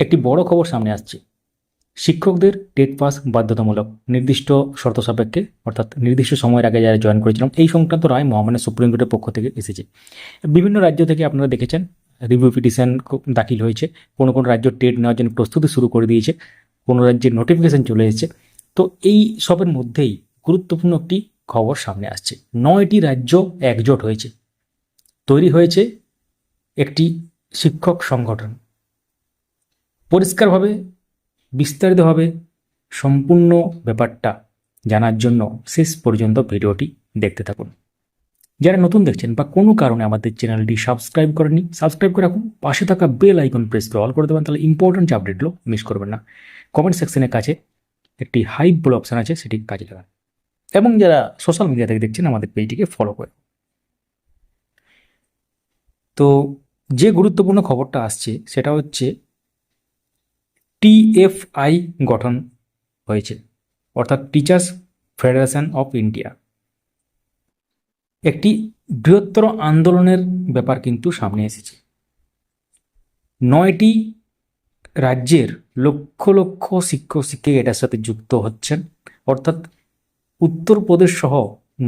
একটি বড় খবর সামনে আসছে। শিক্ষকদের টেট পাস বাধ্যতামূলক। নির্দিষ্ট শর্ত সাপেক্ষে, অর্থাৎ নির্দিষ্ট সময়ের আগে যারা জয়েন করেছিলাম, এই সংক্রান্ত রায় মহামান্য সুপ্রিম কোর্টের পক্ষ থেকে এসেছে। বিভিন্ন রাজ্য থেকে আপনারা দেখেছেন রিভিউ পিটিশন দাখিল হয়েছে। কোনো কোনো রাজ্য টেট নেওয়ার জন্য প্রস্তুতি শুরু করে দিয়েছে। কোনো রাজ্যের নোটিফিকেশন চলে এসেছে। তো এই সবের মধ্যেই গুরুত্বপূর্ণ একটি খবর সামনে আসছে। নয়টি রাজ্য একজোট হয়েছে। তৈরি হয়েছে একটি শিক্ষক সংগঠন। পরিষ্কারভাবে, বিস্তারিতভাবে সম্পূর্ণ ব্যাপারটা জানার জন্য শেষ পর্যন্ত ভিডিওটি দেখতে থাকুন। যারা নতুন দেখছেন বা কোনো কারণে আমাদের চ্যানেলটি সাবস্ক্রাইব করেনি সাবস্ক্রাইব করে রাখুন। পাশে থাকা বেল আইকন প্রেস করে অল করে দেবেন, তাহলে ইম্পর্টেন্ট যে আপডেটগুলো মিস করবেন না। কমেন্ট সেকশনের কাছে একটি হাইপ বলে অপশান আছে, সেটি কাজে লাগান। এবং যারা সোশ্যাল মিডিয়া থেকে দেখছেন, আমাদের পেজটিকে ফলো করে। তো যে গুরুত্বপূর্ণ খবরটা আসছে, সেটা হচ্ছে টিএফআই গঠন হয়েছে, অর্থাৎ টিচার্স ফেডারেশন অফ ইন্ডিয়া একটি বৃহত্তর আন্দোলনের ব্যাপার কিন্তু সামনে এসেছে। নয়টি রাজ্যের লক্ষ লক্ষ শিক্ষক শিক্ষিকা এটার সাথে যুক্ত হচ্ছেন, অর্থাৎ উত্তরপ্রদেশ সহ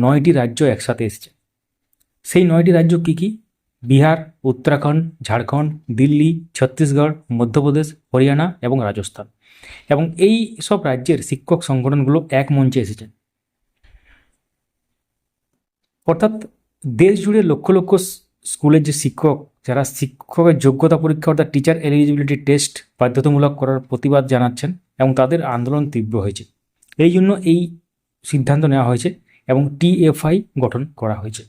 নয়টি রাজ্য একসাথে এসেছে। সেই নয়টি রাজ্য কি কি? বিহার, উত্তরাখণ্ড, ঝাড়খণ্ড, দিল্লি, ছত্তিশগড়, মধ্যপ্রদেশ, হরিয়ানা এবং রাজস্থান। এবং এই সব রাজ্যের শিক্ষক সংগঠনগুলো এক মঞ্চে এসেছে অর্থাৎ দেশ জুড়ে লক্ষ লক্ষ স্কুলের যে শিক্ষক, যারা শিক্ষকের যোগ্যতা পরীক্ষা অর্থাৎ টিচার এলিজিবিলিটি টেস্ট বাধ্যতামূলক করার প্রতিবাদ জানাচ্ছেন এবং তাদের আন্দোলন তীব্র হয়েছে। এই জন্য এই সিদ্ধান্ত নেওয়া হয়েছে এবং টিএফআই গঠন করা হয়েছে।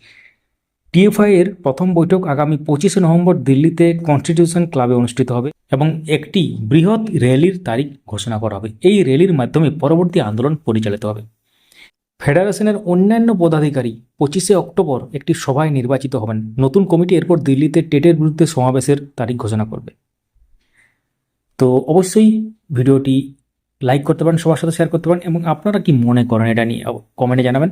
টিএফআই এর প্রথম বৈঠক আগামী পঁচিশে নভেম্বর দিল্লিতে কনস্টিটিউশন ক্লাবে অনুষ্ঠিত হবে এবং একটি বৃহৎ র্যালির তারিখ ঘোষণা করা হবে। এই র্যালির মাধ্যমে পরবর্তী আন্দোলন পরিচালিত হবে। ফেডারেশনের অন্যান্য পদাধিকারী পঁচিশে অক্টোবর একটি সভায় নির্বাচিত হবেন। নতুন কমিটি এরপর দিল্লিতে টেটের বিরুদ্ধে সমাবেশের তারিখ ঘোষণা করবে। তো অবশ্যই ভিডিওটি লাইক করতে পারেন, সবার সাথে শেয়ার করতে পারেন এবং আপনারা কি মনে করেন এটা নিয়ে, কমেন্টে জানাবেন।